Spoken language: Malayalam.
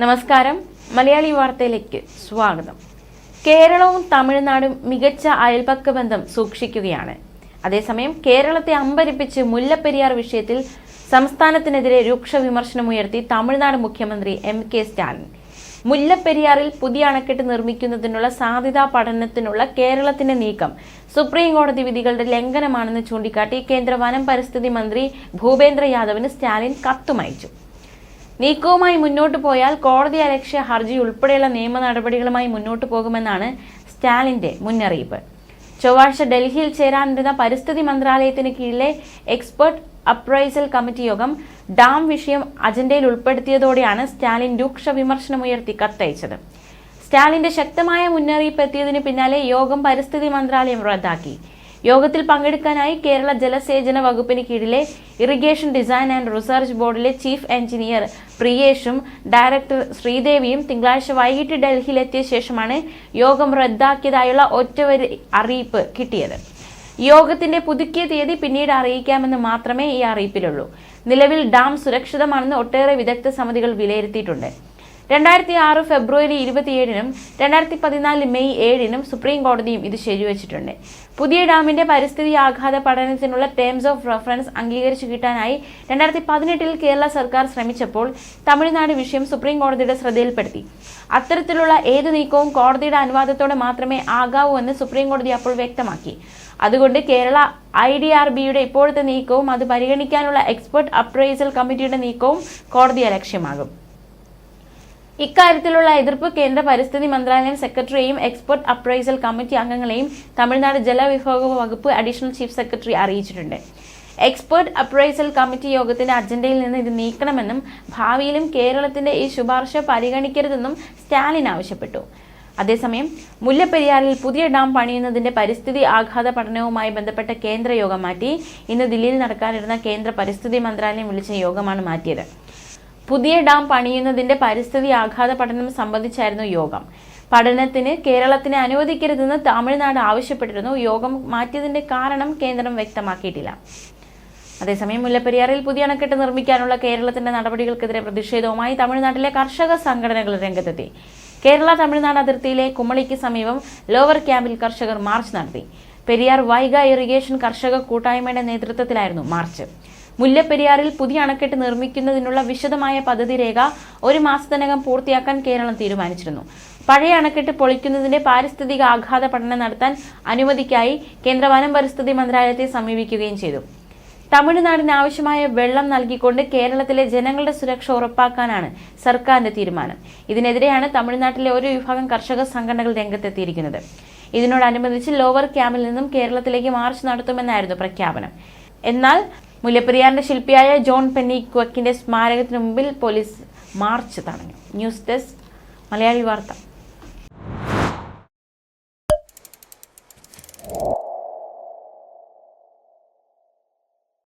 നമസ്കാരം. മലയാളി വാർത്തയിലേക്ക് സ്വാഗതം. കേരളവും തമിഴ്നാടും മികച്ച അയൽപക്ക ബന്ധം സൂക്ഷിക്കുകയാണ്. അതേസമയം കേരളത്തെ അമ്പരിപ്പിച്ച് മുല്ലപ്പെരിയാർ വിഷയത്തിൽ സംസ്ഥാനത്തിനെതിരെ രൂക്ഷ വിമർശനമുയർത്തി തമിഴ്നാട് മുഖ്യമന്ത്രി എം കെ സ്റ്റാലിൻ. മുല്ലപ്പെരിയാറിൽ പുതിയ അണക്കെട്ട് നിർമ്മിക്കുന്നതിനുള്ള സാധ്യതാ പഠനത്തിനുള്ള കേരളത്തിന്റെ നീക്കം സുപ്രീം കോടതി വിധികളുടെ ലംഘനമാണെന്ന് ചൂണ്ടിക്കാട്ടി കേന്ദ്ര വനം പരിസ്ഥിതി മന്ത്രി ഭൂപേന്ദ്ര യാദവിന് സ്റ്റാലിൻ കത്തുമയച്ചു. നീക്കവുമായി മുന്നോട്ടു പോയാൽ കോടതി അലക്ഷ്യ ഹർജി ഉൾപ്പെടെയുള്ള നിയമ നടപടികളുമായി മുന്നോട്ടു പോകുമെന്നാണ് സ്റ്റാലിന്റെ മുന്നറിയിപ്പ്. ചൊവ്വാഴ്ച ഡൽഹിയിൽ ചേരാനിരുന്ന പരിസ്ഥിതി മന്ത്രാലയത്തിന് കീഴിലെ എക്സ്പെർട്ട് അപ്രൈസൽ കമ്മിറ്റി യോഗം ഡാം വിഷയം അജണ്ടയിൽ ഉൾപ്പെടുത്തിയതോടെയാണ് സ്റ്റാലിൻ രൂക്ഷ വിമർശനമുയർത്തി കത്തയച്ചത്. സ്റ്റാലിന്റെ ശക്തമായ മുന്നറിയിപ്പ് എത്തിയതിന് പിന്നാലെ യോഗം പരിസ്ഥിതി മന്ത്രാലയം റദ്ദാക്കി. യോഗത്തിൽ പങ്കെടുക്കാനായി കേരള ജലസേചന വകുപ്പിന് കീഴിലെ ഇറിഗേഷൻ ഡിസൈൻ ആൻഡ് റിസർച്ച് ബോർഡിലെ ചീഫ് എഞ്ചിനീയർ പ്രിയേഷും ഡയറക്ടർ ശ്രീദേവിയും തിങ്കളാഴ്ച വൈകിട്ട് ഡൽഹിയിലെത്തിയ ശേഷമാണ് യോഗം റദ്ദാക്കിയതായുള്ള ഒറ്റവരി അറിയിപ്പ് കിട്ടിയത്. യോഗത്തിന്റെ പുതുക്കിയ തീയതി പിന്നീട് അറിയിക്കാമെന്ന് മാത്രമേ ഈ അറിയിപ്പിലുള്ളൂ. നിലവിൽ ഡാം സുരക്ഷിതമാണെന്ന് ഒട്ടേറെ വിദഗ്ധ സമിതികൾ വിലയിരുത്തിയിട്ടുണ്ട്. രണ്ടായിരത്തി ആറ് ഫെബ്രുവരി ഇരുപത്തിയേഴിനും രണ്ടായിരത്തി പതിനാല് മെയ് ഏഴിനും സുപ്രീം കോടതിയും ഇത് ശരിവച്ചിട്ടുണ്ട്. പുതിയ ഡാമിന്റെ പരിസ്ഥിതി ആഘാത പഠനത്തിനുള്ള ടേംസ് ഓഫ് റഫറൻസ് അംഗീകരിച്ചു കിട്ടാനായി രണ്ടായിരത്തി പതിനെട്ടിൽ കേരള സർക്കാർ ശ്രമിച്ചപ്പോൾ തമിഴ്നാട് വിഷയം സുപ്രീം കോടതിയുടെ ശ്രദ്ധയിൽപ്പെടുത്തി. അത്തരത്തിലുള്ള ഏത് നീക്കവും കോടതിയുടെ അനുവാദത്തോടെ മാത്രമേ ആകാവൂ എന്ന് സുപ്രീം കോടതി അപ്പോൾ വ്യക്തമാക്കി. അതുകൊണ്ട് കേരള ഐ ഡി ആർ ബിയുടെ ഇപ്പോഴത്തെ നീക്കവും അത് പരിഗണിക്കാനുള്ള എക്സ്പെർട്ട് അപ്രൈസൽ കമ്മിറ്റിയുടെ നീക്കവും കോടതിയെ ലക്ഷ്യമാകും. ഇക്കാര്യത്തിലുള്ള എതിർപ്പ് കേന്ദ്ര പരിസ്ഥിതി മന്ത്രാലയം സെക്രട്ടറിയെയും എക്സ്പെർട്ട് അപ്രൈസൽ കമ്മിറ്റി അംഗങ്ങളെയും തമിഴ്നാട് ജലവിഭവ വകുപ്പ് അഡീഷണൽ ചീഫ് സെക്രട്ടറി അറിയിച്ചിട്ടുണ്ട്. എക്സ്പെർട്ട് അപ്രൈസൽ കമ്മിറ്റി യോഗത്തിന്റെ അജണ്ടയിൽ നിന്ന് ഇത് നീക്കണമെന്നും ഭാവിയിലും കേരളത്തിന്റെ ഈ ശുപാർശ പരിഗണിക്കരുതെന്നും സ്റ്റാലിൻ ആവശ്യപ്പെട്ടു. അതേസമയം മുല്ലപ്പെരിയാറിൽ പുതിയ ഡാം പണിയുന്നതിന്റെ പരിസ്ഥിതി ആഘാത പഠനവുമായി ബന്ധപ്പെട്ട കേന്ദ്ര യോഗം മാറ്റി ഇന്ന് ദില്ലിയിൽ നടക്കാനിരുന്ന കേന്ദ്ര പരിസ്ഥിതി മന്ത്രാലയം വിളിച്ച യോഗമാണ് മാറ്റിയത്. പുതിയ ഡാം പണിയുന്നതിന്റെ പരിസ്ഥിതി ആഘാത പഠനം സംബന്ധിച്ചായിരുന്നു യോഗം. പഠനത്തിന് കേരളത്തിനെ അനുവദിക്കരുതെന്ന് തമിഴ്നാട് ആവശ്യപ്പെട്ടിരുന്നു. യോഗം മാറ്റിയതിന്റെ കാരണം കേന്ദ്രം വ്യക്തമാക്കിയിട്ടില്ല. അതേസമയം മുല്ലപ്പെരിയാറിൽ പുതിയ അണക്കെട്ട് നിർമ്മിക്കാനുള്ള കേരളത്തിന്റെ നടപടികൾക്കെതിരെ പ്രതിഷേധവുമായി തമിഴ്നാട്ടിലെ കർഷക സംഘടനകൾ രംഗത്തെത്തി. കേരള തമിഴ്നാട് അതിർത്തിയിലെ കുമളിക്ക് സമീപം ലോവർ ക്യാമ്പിൽ കർഷകർ മാർച്ച് നടത്തി. പെരിയാർ വൈഗ ഇറിഗേഷൻ കർഷക കൂട്ടായ്മയുടെ നേതൃത്വത്തിലായിരുന്നു മാർച്ച്. മുല്ലപ്പെരിയാറിൽ പുതിയ അണക്കെട്ട് നിർമ്മിക്കുന്നതിനുള്ള വിശദമായ പദ്ധതി രേഖ ഒരു മാസത്തിനകം പൂർത്തിയാക്കാൻ കേരളം തീരുമാനിച്ചിരുന്നു. പഴയ അണക്കെട്ട് പൊളിക്കുന്നതിന്റെ പാരിസ്ഥിതിക ആഘാത പഠനം നടത്താൻ അനുമതിക്കായി കേന്ദ്ര വനം പരിസ്ഥിതി മന്ത്രാലയത്തെ സമീപിക്കുകയും ചെയ്തു. തമിഴ്നാടിന് ആവശ്യമായ വെള്ളം നൽകിക്കൊണ്ട് കേരളത്തിലെ ജനങ്ങളുടെ സുരക്ഷ ഉറപ്പാക്കാനാണ് സർക്കാരിന്റെ തീരുമാനം. ഇതിനെതിരെയാണ് തമിഴ്നാട്ടിലെ ഒരു വിഭാഗം കർഷക സംഘടനകൾ രംഗത്തെത്തിയിരിക്കുന്നത്. ഇതിനോടനുബന്ധിച്ച് ലോവർ ക്യാമ്പിൽ നിന്നും കേരളത്തിലേക്ക് മാർച്ച് നടത്തുമെന്നായിരുന്നു പ്രഖ്യാപനം. എന്നാൽ മുല്ലപ്പെരിയാറിന്റെ ശില്പിയായ ജോൺ പെന്നി ക്വക്കിന്റെ സ്മാരകത്തിന് മുമ്പിൽ പോലീസ് മാർച്ച് തടഞ്ഞു. ന്യൂസ് ഡെസ്ക് മലയാളി വാർത്ത.